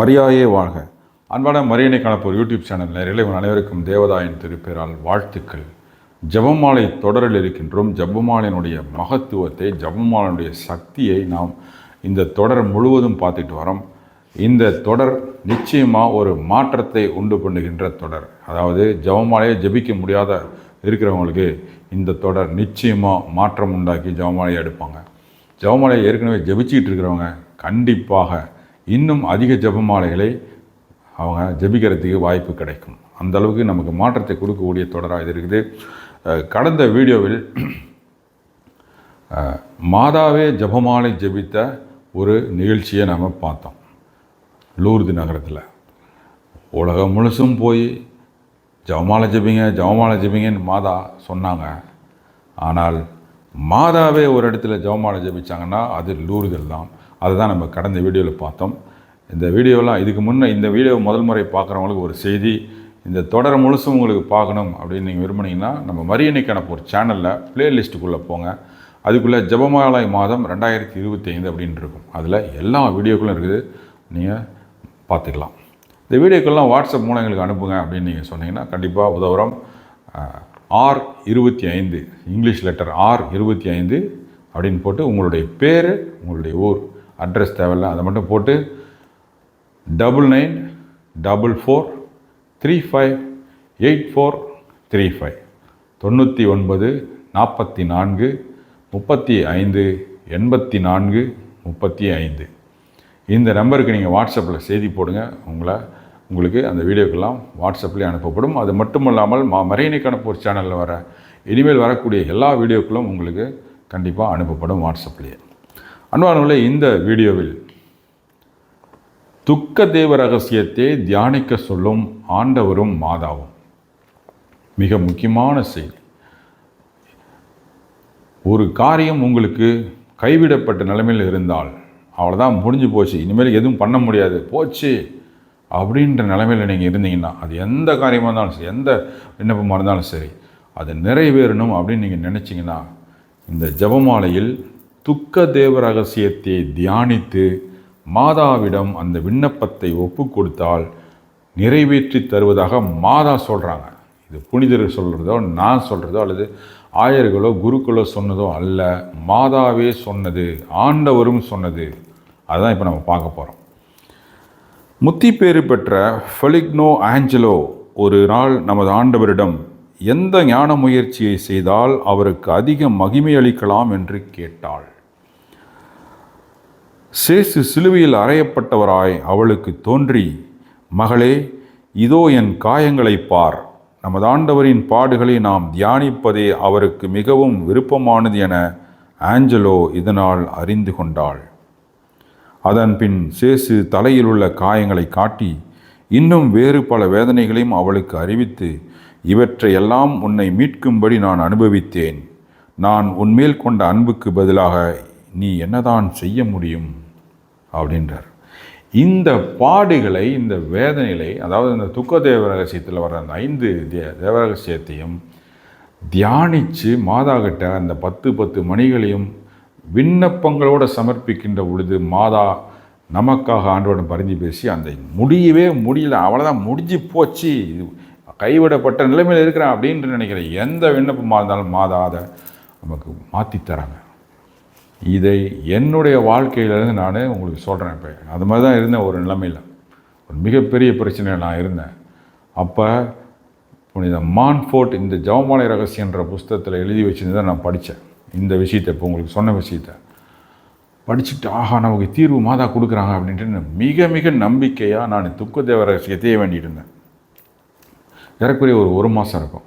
மரியாயே வாழ்க. அன்பான மரியனை காணப்போர் யூடியூப் சேனல் நேரில் அனைவருக்கும் தேவதாயின் திருப்பேரால் வாழ்த்துக்கள். ஜபமாலை தொடரில் இருக்கின்றோம். ஜெபமாலையினுடைய மகத்துவத்தை ஜெபமாலையினுடைய சக்தியை நாம் இந்த தொடர் முழுவதும் பார்த்துட்டு வரோம். இந்த தொடர் நிச்சயமாக ஒரு மாற்றத்தை உண்டு பண்ணுகின்ற தொடர். அதாவது ஜெபமாலையை ஜெபிக்க முடியாத இருக்கிறவங்களுக்கு இந்த தொடர் நிச்சயமாக மாற்றம் உண்டாக்கி ஜபமாலையை எடுப்பாங்க. ஜெபமாலையை ஏற்கனவே ஜபிச்சுக்கிட்டு இருக்கிறவங்க கண்டிப்பாக இன்னும் அதிக ஜெபமாலைகளை அவங்க ஜெபிக்கிறதுக்கு வாய்ப்பு கிடைக்கும். அந்த அளவுக்கு நமக்கு மாற்றத்தை கொடுக்கக்கூடிய தொடராக இது இருக்குது. கடந்த வீடியோவில் மாதாவே ஜெபமாலை ஜெபித்த ஒரு நிகழ்ச்சியை நாம் பார்த்தோம். லூர்து நகரத்தில். உலகம் முழுசும் போய் ஜபமாலை ஜெபிங்க ஜபமாலை ஜெபிங்கன்னு மாதா சொன்னாங்க. ஆனால் மாதாவே ஒரு இடத்துல ஜெபமாலை ஜெபிச்சாங்கன்னா அது லூர்தல் தான் அதை தான் நம்ம கடந்த வீடியோவில் பார்த்தோம். இந்த வீடியோலாம் இதுக்கு முன்னே இந்த வீடியோ முதல் முறை பார்க்குறவங்களுக்கு ஒரு செய்தி இந்த தொடர் முழுசும் உங்களுக்கு பார்க்கணும் அப்படின்னு நீங்கள் விரும்புனீங்கன்னா நம்ம மரியணை ஒரு சேனலில் பிளேலிஸ்ட்டுக்குள்ளே போங்க. அதுக்குள்ளே ஜெபமாலை மாதம் ரெண்டாயிரத்தி இருபத்தி ஐந்து அப்படின்னு இருக்கும். அதில் எல்லா வீடியோக்களும் இருக்குது. நீங்கள் பார்த்துக்கலாம். இந்த வீடியோக்கெல்லாம் வாட்ஸ்அப் மூலம் எங்களுக்கு அனுப்புங்க அப்படின்னு நீங்கள் சொன்னீங்கன்னா கண்டிப்பாக உதவுறோம். ஆர் இருபத்தி ஐந்து இங்கிலீஷ் லெட்டர் ஆர் இருபத்தி ஐந்து அப்படின்னு போட்டு உங்களுடைய பேர் உங்களுடைய ஊர் அட்ரஸ் தேவையில்ல அதை மட்டும் போட்டு double nine double four three five eight four three five தொண்ணூற்றி ஒன்பது நாற்பத்தி நான்கு முப்பத்தி ஐந்து எண்பத்தி நான்கு முப்பத்தி ஐந்து. இந்த நம்பருக்கு நீங்கள் வாட்ஸ்அப்பில் செய்தி போடுங்க. உங்களை உங்களுக்கு அந்த வீடியோக்கெல்லாம் வாட்ஸ்அப்லேயே அனுப்பப்படும். அது மட்டும் இல்லாமல் மா மரியணைக்கு அனுப்போர் சேனலில் வர இனிமேல் வரக்கூடிய எல்லா வீடியோக்களும் உங்களுக்கு கண்டிப்பாக அனுப்பப்படும் வாட்ஸ்அப்லேயே. அன்பானவர்களே இந்த வீடியோவில் துக்க தேவ ரகசியத்தை தியானிக்க சொல்லும் ஆண்டவரும் மாதாவும். மிக முக்கியமான செய்தி. ஒரு காரியம் உங்களுக்கு கைவிடப்பட்ட நிலைமையில் இருந்தால் அவ்வளோதான் முடிஞ்சு போச்சு இனிமேல் எதுவும் பண்ண முடியாது போச்சு அப்படின்ற நிலைமையில் நீங்கள் இருந்தீங்கன்னா அது எந்த காரியமாக இருந்தாலும் சரி எந்த விண்ணப்பமாக இருந்தாலும் சரி அது நிறைவேறணும் அப்படின்னு நீங்கள் நினச்சிங்கன்னா இந்த ஜெபமாலையில் துக்க தேவ ரகசியத்தை தியானித்து மாதாவிடம் அந்த விண்ணப்பத்தை ஒப்பு கொடுத்தால் நிறைவேற்றி தருவதாக மாதா சொல்கிறாங்க இது புனிதர் சொல்கிறதோ நான் சொல்கிறதோ அல்லது ஆயர்களோ குருக்களோ சொன்னதோ அல்ல. மாதாவே சொன்னது ஆண்டவரும் சொன்னது. அதுதான் இப்போ நம்ம பார்க்க போகிறோம் முத்தி பேறு பெற்ற ஃபெலிக்னோ ஆஞ்சலோ ஒரு நாள் நமது ஆண்டவரிடம் எந்த ஞான முயற்சியை செய்தால் அவருக்கு அதிக மகிமை அளிக்கலாம்? என்று கேட்டாள். சேசு சிலுவையில் அறையப்பட்டவராய் அவளுக்கு தோன்றி மகளே இதோ என் காயங்களை பார். நமது ஆண்டவரின் பாடுகளை நாம் தியானிப்பதே அவருக்கு மிகவும் விருப்பமானது என ஆஞ்சலோ இதனால் அறிந்து கொண்டாள். அதன் பின் சேசு தலையில் உள்ள காயங்களை காட்டி இன்னும் வேறு பல வேதனைகளையும் அவளுக்கு அறிவித்து இவற்றையெல்லாம் உன்னை மீட்கும்படி நான் அனுபவித்தேன். நான் உன்மேல் கொண்ட அன்புக்கு பதிலாக நீ என்னதான் செய்ய முடியும்? அப்படின்றார். இந்த பாடுகளை இந்த வேதனைகளை அதாவது இந்த துக்க தேவ ரகசியத்தில் வர அந்த ஐந்து தே தேவ ரகசியத்தையும் தியானித்து மாதா கிட்ட அந்த பத்து பத்து மணிகளையும் விண்ணப்பங்களோடு சமர்ப்பிக்கின்ற பொழுது மாதா நமக்காக ஆண்டோட பரிந்து பேசி அந்த முடியவே முடியல அவ்வளோதான் முடிஞ்சு போச்சு இது கைவிடப்பட்ட நிலைமையில் இருக்கிறேன் அப்படின்ட்டு நினைக்கிறேன் எந்த விண்ணப்பமாக இருந்தாலும் மாதா அதை நமக்கு மாற்றி தராங்க. இதை என்னுடைய வாழ்க்கையிலேருந்து நான் உங்களுக்கு சொல்கிறேன் இப்போ. அது மாதிரி தான் இருந்தேன் ஒரு நிலைமையில். ஒரு மிகப்பெரிய பிரச்சனையில் நான் இருந்தேன். அப்போ புனித மான்ஃபோர்ட் இந்த ஜவமாலை ரகசியன்ற புஸ்தகத்தில் எழுதி வச்சிருந்து நான் படித்தேன் இந்த விஷயத்தை இப்போ உங்களுக்கு சொன்ன விஷயத்தை. படிச்சுட்டு ஆஹா நமக்கு தீர்வு மாதா கொடுக்குறாங்க அப்படின்ட்டு மிக மிக நம்பிக்கையாக நான் துக்க தேவ ரகசியத்தையே வேண்டியிருந்தேன் இருந்தேன். ஏறக்குறைய ஒரு ஒரு மாதம் இருக்கும்.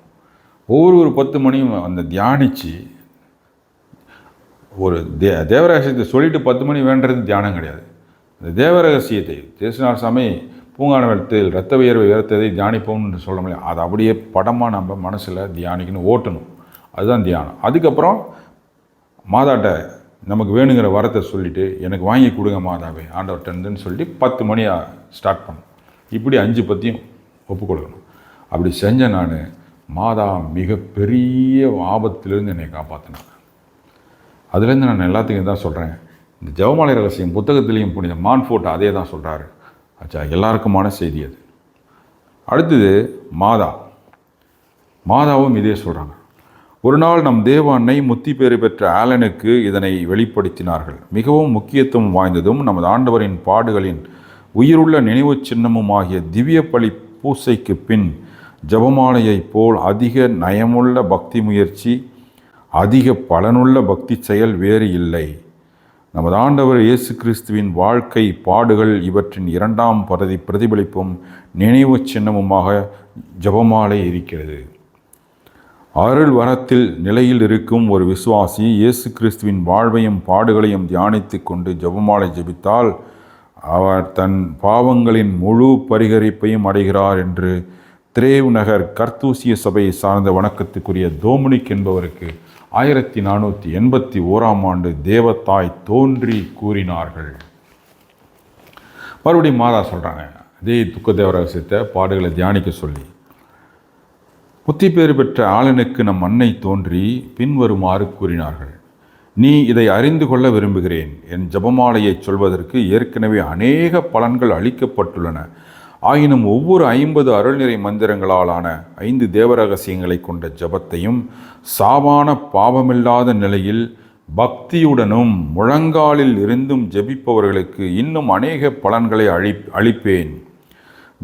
ஒவ்வொரு ஒரு பத்து மணியும் அந்த தியானித்து ஒரு தே தேவரகசியத்தை சொல்லிட்டு பத்து மணி வேண்டது தியானம் கிடையாது. இந்த தேவரகசியத்தை தேசினார் சாமி பூங்கானவத்தில் ரத்த உயர்வை உயர்த்ததை தியானிப்போம்னு சொல்ல முடியும் அதை அப்படியே படமாக நம்ம மனசில் தியானிக்கணும் ஓட்டணும். அதுதான் தியானம். அதுக்கப்புறம் மாதாட்ட நமக்கு வேணுங்கிற வரத்தை சொல்லிவிட்டு எனக்கு வாங்கி கொடுங்க மாதாவே ஆண்டவர்கிட்டருந்துன்னு சொல்லிட்டு பத்து மணியாக ஸ்டார்ட் பண்ணணும். இப்படி அஞ்சு பற்றியும் ஒப்பு கொடுக்கணும் அப்படி செஞ்ச நான் மாதா மிகப்பெரிய ஆபத்திலிருந்து என்னை காப்பாற்றினாங்க அதுலேருந்து நான் எல்லாத்துக்கும் தான் சொல்கிறேன் இந்த ஜெவமாலை ரகசியம் புத்தகத்திலையும் புனித மான்ஃபோர்ட் அதே தான் சொல்கிறாரு ஆச்சா எல்லாருக்குமான செய்தி அது. அடுத்தது மாதா. மாதாவும் இதே சொல்கிறாங்க ஒரு நாள் நம் தேவ அன்னை முத்தி பேறு பெற்ற ஆலனுக்கு இதனை வெளிப்படுத்தினார்கள். மிகவும் முக்கியத்துவம் வாய்ந்ததும் நமது ஆண்டவரின் பாடுகளின் உயிருள்ள நினைவுச் சின்னமுமாகிய திவ்ய பலி பூசைக்கு பின் ஜபமாலையைப் போல் அதிக நயமுள்ள பக்தி முயற்சி அதிக பலனுள்ள பக்தி செயல் வேறு இல்லை. நமது ஆண்டவர் இயேசு கிறிஸ்துவின் வாழ்க்கை பாடுகள் இவற்றின் இரண்டாம் பிரதி பிரதிபலிப்பும் நினைவு சின்னமுமாக ஜபமாலை இருக்கிறது. அருள் வரத்தில் நிலையில் இருக்கும் ஒரு விசுவாசி இயேசு கிறிஸ்துவின் வாழ்வையும் பாடுகளையும் தியானித்து கொண்டு ஜபமாலை ஜெபித்தால் அவர் தன் பாவங்களின் முழு பரிகரிப்பையும் அடைகிறார் என்று திரேவ் நகர் கர்த்தூசிய சபையை சார்ந்த வணக்கத்துக்குரிய தோமுனிக் என்பவருக்கு ஆயிரத்தி நானூற்றி எண்பத்தி ஓராம் ஆண்டு தேவத்தாய் தோன்றி கூறினார்கள். மறுபடியும் மாதா சொல்கிறாங்க அதே துக்க தேவ ரகசியத்தை பாடுகளை தியானிக்க சொல்லி. புத்தி பேறு பெற்ற ஆளனுக்கு நம் அன்னை தோன்றி பின்வருமாறு கூறினார்கள். நீ இதை அறிந்து கொள்ள விரும்புகிறேன். என் ஜபமாலையை சொல்வதற்கு ஏற்கனவே அநேக பலன்கள் அளிக்கப்பட்டுள்ளன. ஆயினும் ஒவ்வொரு ஐம்பது அருள்நிறை மந்திரங்களாலான ஐந்து தேவரகசியங்களை கொண்ட ஜபத்தையும் சாவான பாவமில்லாத நிலையில் பக்தியுடனும் முழங்காலில் இருந்தும் ஜெபிப்பவர்களுக்கு இன்னும் அநேக பலன்களை அழி அளிப்பேன்.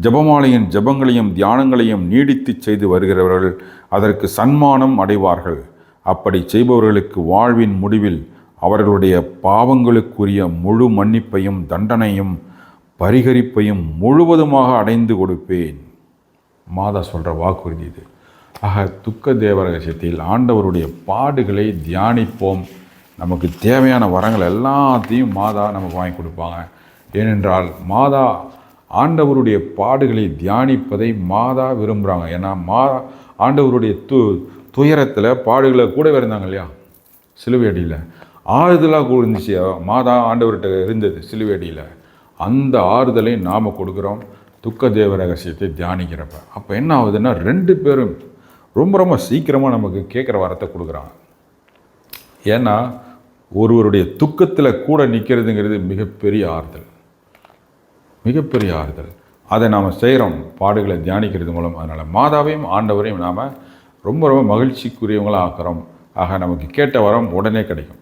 ஜபமாலையின் ஜபங்களையும் தியானங்களையும் நீடித்துச் செய்து வருகிறவர்கள் அதற்கு சன்மானம் அடைவார்கள். அப்படி செய்பவர்களுக்கு வாழ்வின் முடிவில் அவர்களுடைய பாவங்களுக்குரிய முழு மன்னிப்பையும் தண்டனையும் பரிகரிப்பையும் முழுவதுமாக அடைந்து கொடுப்பேன். மாதா சொல்கிற வாக்குறுதி இது. ஆக துக்க தேவரகசியத்தில் ஆண்டவருடைய பாடுகளை தியானிப்போம். நமக்கு தேவையான வரங்கள் எல்லாத்தையும் மாதா நமக்கு வாங்கி கொடுப்பாங்க. ஏனென்றால் மாதா ஆண்டவருடைய பாடுகளை தியானிப்பதை மாதா விரும்புகிறாங்க ஏன்னா மா ஆண்டவருடைய து துயரத்தில் பாடுகளை கூட இருந்தாங்க இல்லையா? சிலுவையடியில். ஆறுதலாக கூட இருந்துச்சு மாதா ஆண்டவர்கிட்ட இருந்தது சிலுவையடியில். அந்த ஆறுதலை நாம் கொடுக்குறோம். துக்க தேவ ரகசியத்தை தியானிக்கிறப்ப. அப்போ என்ன ஆகுதுன்னா ரெண்டு பேரும் ரொம்ப ரொம்ப சீக்கிரமாக நமக்கு கேட்குற வரத்தை கொடுக்குறாங்க ஏன்னா ஒருவருடைய துக்கத்தில் கூட நிற்கிறதுங்கிறது மிகப்பெரிய ஆறுதல். மிகப்பெரிய ஆறுதல். அதை நாம் செய்கிறோம் பாடுகளை தியானிக்கிறது மூலம் அதனால் மாதாவையும் ஆண்டவரையும் நாம் ரொம்ப ரொம்ப மகிழ்ச்சிக்குரியவங்களாக ஆக்குறோம். ஆக நமக்கு கேட்ட வரம் உடனே கிடைக்கும்.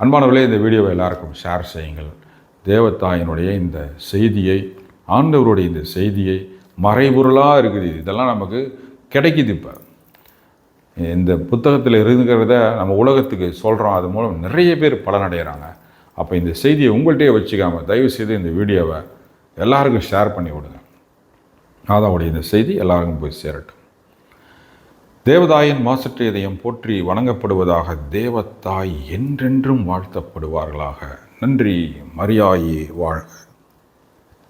அன்பானவர்களே இந்த வீடியோவை எல்லாருக்கும் ஷேர் செய்யுங்கள். தேவத்தாயினுடைய இந்த செய்தியை ஆண்டவருடைய இந்த செய்தியை மறைபொருளாக இருக்குது. இதெல்லாம் நமக்கு கிடைக்குது இப்போ. இந்த புத்தகத்தில் இருக்கிறத நம்ம உலகத்துக்கு சொல்கிறோம் அது மூலம் நிறைய பேர் பலனடைகிறாங்க அப்போ இந்த செய்தியை உங்கள்கிட்டயே வச்சுக்காம தயவு செய்து இந்த வீடியோவை எல்லாருக்கும் ஷேர் பண்ணி விடுங்க. மாதாவுடைய இந்த செய்தி எல்லாருக்கும் போய் சேரட்டும். தேவதாயின் மாசற்ற இதயம் போற்றி வணங்கப்படுவதாக தேவத்தாய் என்றென்றும் வாழ்த்தப்படுவார்களாக. நன்றி மரியாயே வாழ்க.